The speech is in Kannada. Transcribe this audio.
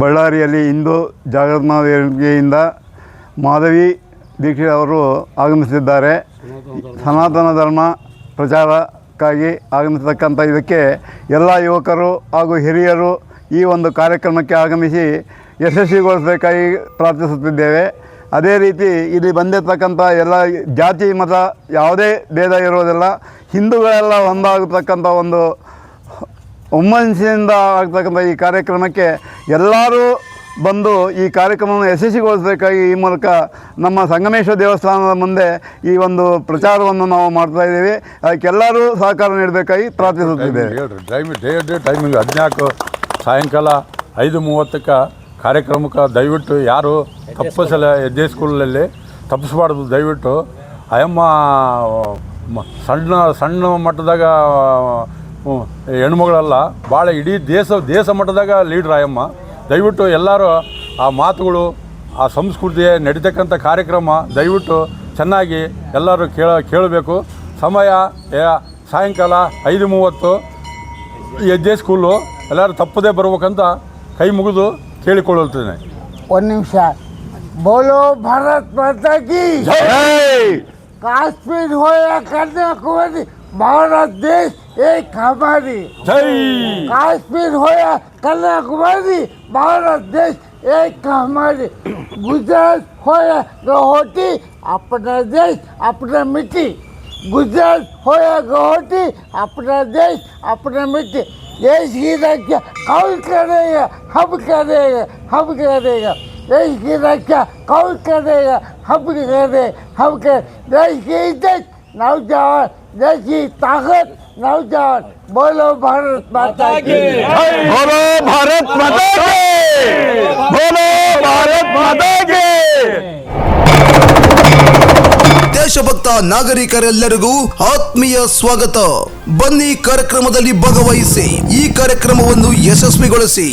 ಬಳ್ಳಾರಿಯಲ್ಲಿ ಇಂದು ವೇದಿಕೆಯಿಂದ ಮಾಧವಿ ದೀಕ್ಷಿತ್ ಅವರು ಆಗಮಿಸಿದ್ದಾರೆ ಸನಾತನ ಧರ್ಮ ಪ್ರಚಾರಕ್ಕಾಗಿ ಆಗಮಿಸತಕ್ಕಂಥ ಇದಕ್ಕೆ ಎಲ್ಲ ಯುವಕರು ಹಾಗೂ ಹಿರಿಯರು ಈ ಒಂದು ಕಾರ್ಯಕ್ರಮಕ್ಕೆ ಆಗಮಿಸಿ ಯಶಸ್ವಿಗೊಳಿಸಬೇಕಾಗಿ ಪ್ರಾರ್ಥಿಸುತ್ತಿದ್ದೇವೆ. ಅದೇ ರೀತಿ ಇಲ್ಲಿ ಬಂದಿರತಕ್ಕಂಥ ಎಲ್ಲ ಜಾತಿ, ಮತ ಯಾವುದೇ ಭೇದ ಇರೋದಿಲ್ಲ ಹಿಂದೂಗಳೆಲ್ಲ ಒಂದಾಗತಕ್ಕಂಥ ಒಂದು ಹುಮ್ಮನಸ್ಸಿನಿಂದ ಆಗ್ತಕ್ಕಂಥ ಈ ಕಾರ್ಯಕ್ರಮಕ್ಕೆ ಎಲ್ಲರೂ ಬಂದು ಈ ಕಾರ್ಯಕ್ರಮವನ್ನು ಯಶಸ್ವಿಗೊಳಿಸಬೇಕಾಗಿ ಈ ಮೂಲಕ ನಮ್ಮ ಸಂಗಮೇಶ್ವರ ದೇವಸ್ಥಾನದ ಮುಂದೆ ಈ ಒಂದು ಪ್ರಚಾರವನ್ನು ನಾವು ಮಾಡ್ತಾ ಇದ್ದೀವಿ. ಅದಕ್ಕೆಲ್ಲರೂ ಸಹಕಾರ ನೀಡಬೇಕಾಗಿ ಪ್ರಾರ್ಥಿಸುತ್ತಿದ್ದೇವೆ. ಟೈಮಿಂಗ್ ಡೇ ಡೇ ಟೈಮಿಂಗ್ ಹದಿನಾಲ್ಕು ಸಾಯಂಕಾಲ ಐದು ಮೂವತ್ತಕ್ಕೆ ಕಾರ್ಯಕ್ರಮಕ್ಕೆ ದಯವಿಟ್ಟು ಯಾರು ತಪ್ಪಿಸಲ್ಲ ಎದ್ದೆ ಸ್ಕೂಲಲ್ಲಿ ತಪ್ಪಿಸ್ಬಾರ್ದು, ದಯವಿಟ್ಟು. ಅಯಮ್ಮ ಮ- ಸಣ್ಣ ಸಣ್ಣ ಮಟ್ಟದಾಗ ಹ್ಮ್, ಹೆಣ್ಮಗಳಲ್ಲ ಭಾಳ ಇಡೀ ದೇಶ ದೇಶ ಮಟ್ಟದಾಗ ಲೀಡ್ರ್ ಆಯಮ್ಮ. ದಯವಿಟ್ಟು ಎಲ್ಲರೂ ಆ ಮಾತುಗಳು ಆ ಸಂಸ್ಕೃತಿ ನಡೀತಕ್ಕಂಥ ಕಾರ್ಯಕ್ರಮ ದಯವಿಟ್ಟು ಚೆನ್ನಾಗಿ ಎಲ್ಲರೂ ಕೇಳ ಕೇಳಬೇಕು. ಸಮಯ ಸಾಯಂಕಾಲ ಐದು ಮೂವತ್ತು. ಎದ್ದೆ ಸ್ಕೂಲು ಎಲ್ಲರೂ ತಪ್ಪದೇ ಬರ್ಬೇಕಂತ ಕೈ ಮುಗಿದು ಕೇಳಿಕೊಳ್ಳುತ್ತೇನೆ. ಒಂದು ನಿಮಿಷ. ಬೋಲೋ ಭಾರತ್ ಮಾತಾ ಕಿ. काश्मीर हो या कन्याकुमारी भारत देश एक हमारी। जय। काश्मीर हो या कन्याकुमारी भारत देश एक हमारी। गुजरात हो या गोहटी अपना देश अपना मिट्टी। गुजरात हो या गोहटी अपना देश अपना मिट्टी। देश की रक्षा कौन करेगा? हम करेगा हम करेगा। देश की रक्षा कौन करेगा हम करे हम कर देश की इज्जत नौजवान देश की ताकत नौजवान बोलो भारत माता की बोलो भारत माता की बोलो भारत माता की ದೇಶಭಕ್ತ ನಾಗರಿಕರೆಲ್ಲರಿಗೂ ಆತ್ಮೀಯ ಸ್ವಾಗತ ಬನ್ನಿ ಕಾರ್ಯಕ್ರಮದಲ್ಲಿ ಭಾಗವಹಿಸಿ ಈ ಕಾರ್ಯಕ್ರಮವನ್ನು ಯಶಸ್ವಿಗೊಳಿಸಿ